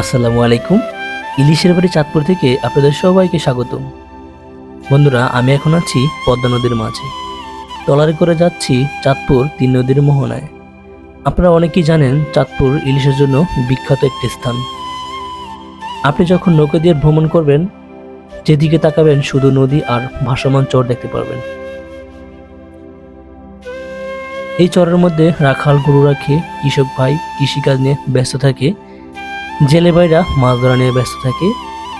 আসসালামু আলাইকুম। ইলিশের বাড়ি চাঁদপুর থেকে আপনাদের সবাইকে স্বাগতম। বন্ধুরা, আমি এখন আছি পদ্মা নদীর মাঝে। ট্রলারে করে যাচ্ছি চাঁদপুর তিন নদীর মোহনায়। আপনারা অনেকেই জানেন চাঁদপুর ইলিশের জন্য বিখ্যাত একটি স্থান। আপনি যখন নৌকা দিয়ে ভ্রমণ করবেন, যেদিকে তাকাবেন শুধু নদী আর ভাসমান চর দেখতে পারবেন। এই চরের মধ্যে রাখাল গরু রাখে কৃষক ভাই, কৃষিকাজ নিয়ে ব্যস্ত থাকে জেলে ভাইরা মাছ ধরা নিয়ে ব্যস্ত থাকে,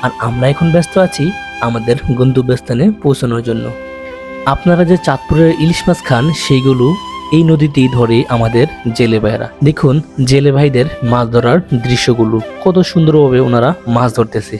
আর আমরা এখন ব্যস্ত আছি আমাদের গন্তব্যস্থানে পৌঁছানোর জন্য। আপনারা যে চাঁদপুরের ইলিশ মাছ খান, সেইগুলো এই নদীতেই ধরে আমাদের জেলে ভাইরা। দেখুন জেলে ভাইদের মাছ ধরার দৃশ্যগুলো, কত সুন্দরভাবে ওনারা মাছ ধরতেছে।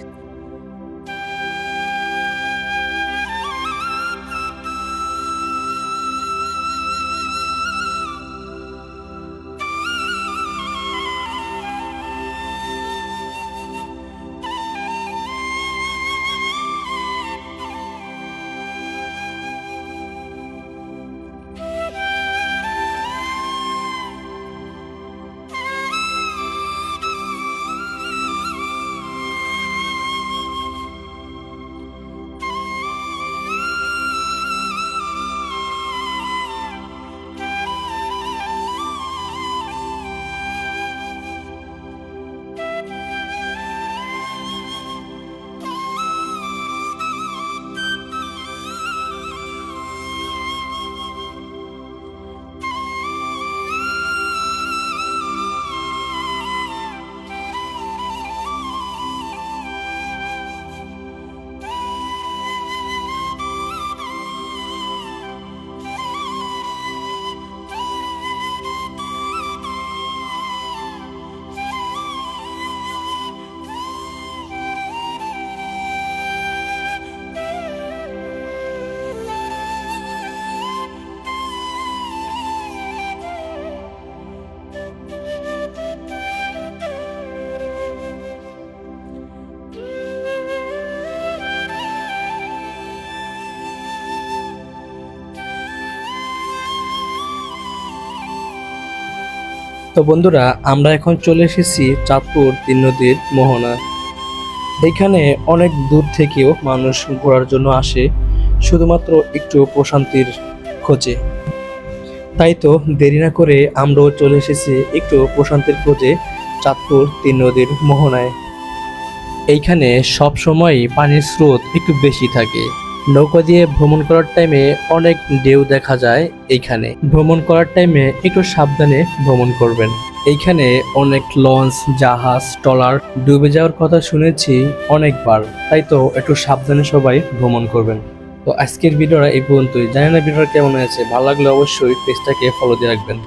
তো বন্ধুরা, আমরা এখন চলে এসেছি চাঁদপুর তিন নদীর মোহনা। এখানে অনেক দূর থেকেও মানুষ ঘোরার জন্য আসে, শুধুমাত্র একটু প্রশান্তির খোঁজে। তাই তো দেরি না করে আমরাও চলে এসেছি একটু প্রশান্তির খোঁজে চাঁদপুর তিন নদীর মোহনায়। এইখানে সব সময় পানির স্রোত একটু বেশি থাকে। নৌকা দিয়ে ভ্রমণ করার টাইমে অনেক ঢেউ দেখা যায় এইখানে। ভ্রমণ করার টাইমে একটু সাবধানে ভ্রমণ করবেন। এইখানে অনেক লঞ্চ জাহাজ, ট্রলার ডুবে যাওয়ার কথা শুনেছি অনেকবার। তাই তো একটু সাবধানে সবাই ভ্রমণ করবেন। তো আজকের ভিডিওটা এই পর্যন্তই। জানি না ভিডিওটা কেমন হয়েছে। ভালো লাগলে অবশ্যই পেজটাকে ফলো দিয়ে রাখবেন।